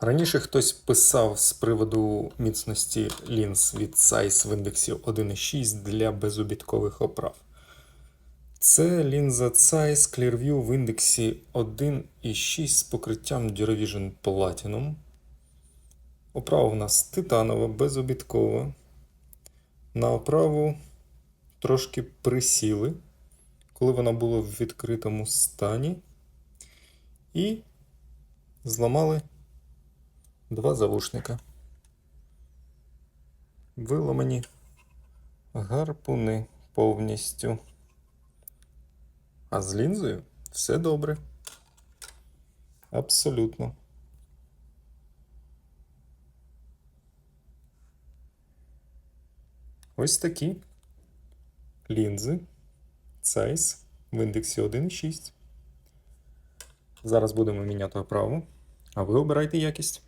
Раніше хтось писав з приводу міцності лінз від Zeiss в індексі 1.6 для безобідкових оправ. Це лінза Zeiss Clearview в індексі 1.6 з покриттям Duravision Platinum. Оправа у нас титанова, безобідкова. На оправу трошки присіли, коли вона була в відкритому стані. І зламали два завушника. Виламані гарпуни повністю. А з лінзою все добре. Абсолютно. Ось такі лінзи Zeiss в індексі 1.6. Зараз будемо міняти оправу, а ви обирайте якість.